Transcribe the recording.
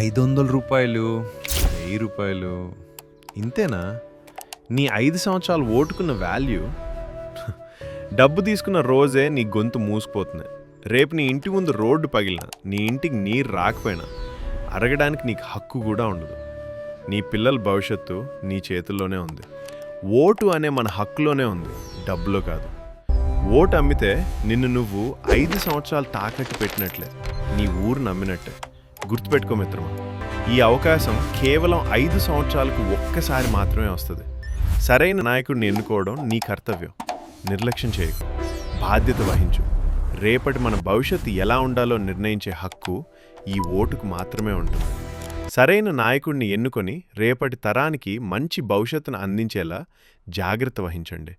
ఐదు వందల రూపాయలు వెయ్యి రూపాయలు. ఇంతేనా? నీ ఐదు సంవత్సరాలు ఓటుకున్న వాల్యూ? డబ్బు తీసుకున్న రోజే నీ గొంతు మూసిపోతుంది రేపు నీ ఇంటి ముందు రోడ్డు పగిలిన నీ ఇంటికి నీరు రాకపోయినా అరగడానికి నీకు హక్కు కూడా ఉండదు. నీ పిల్లల భవిష్యత్తు నీ చేతుల్లోనే ఉంది. ఓటు అనే మన హక్కులోనే ఉంది డబ్బులో కాదు. ఓటు అమ్మితే నిన్ను నువ్వు ఐదు సంవత్సరాలు తాకట్టు పెట్టినట్లే నీ ఊరు నమ్మినట్టే. గుర్తుపెట్టుకో మిత్రమా ఈ అవకాశం కేవలం ఐదు సంవత్సరాలకు ఒక్కసారి మాత్రమే వస్తుంది. సరైన నాయకుడిని ఎన్నుకోవడం నీ కర్తవ్యం. నిర్లక్ష్యం చేయకు. బాధ్యత వహించు. రేపటి మన భవిష్యత్తు ఎలా ఉండాలో నిర్ణయించే హక్కు ఈ ఓటుకు మాత్రమే ఉంటుంది. సరైన నాయకుడిని ఎన్నుకొని రేపటి తరానికి మంచి భవిష్యత్తును అందించేలా జాగ్రత్త వహించండి.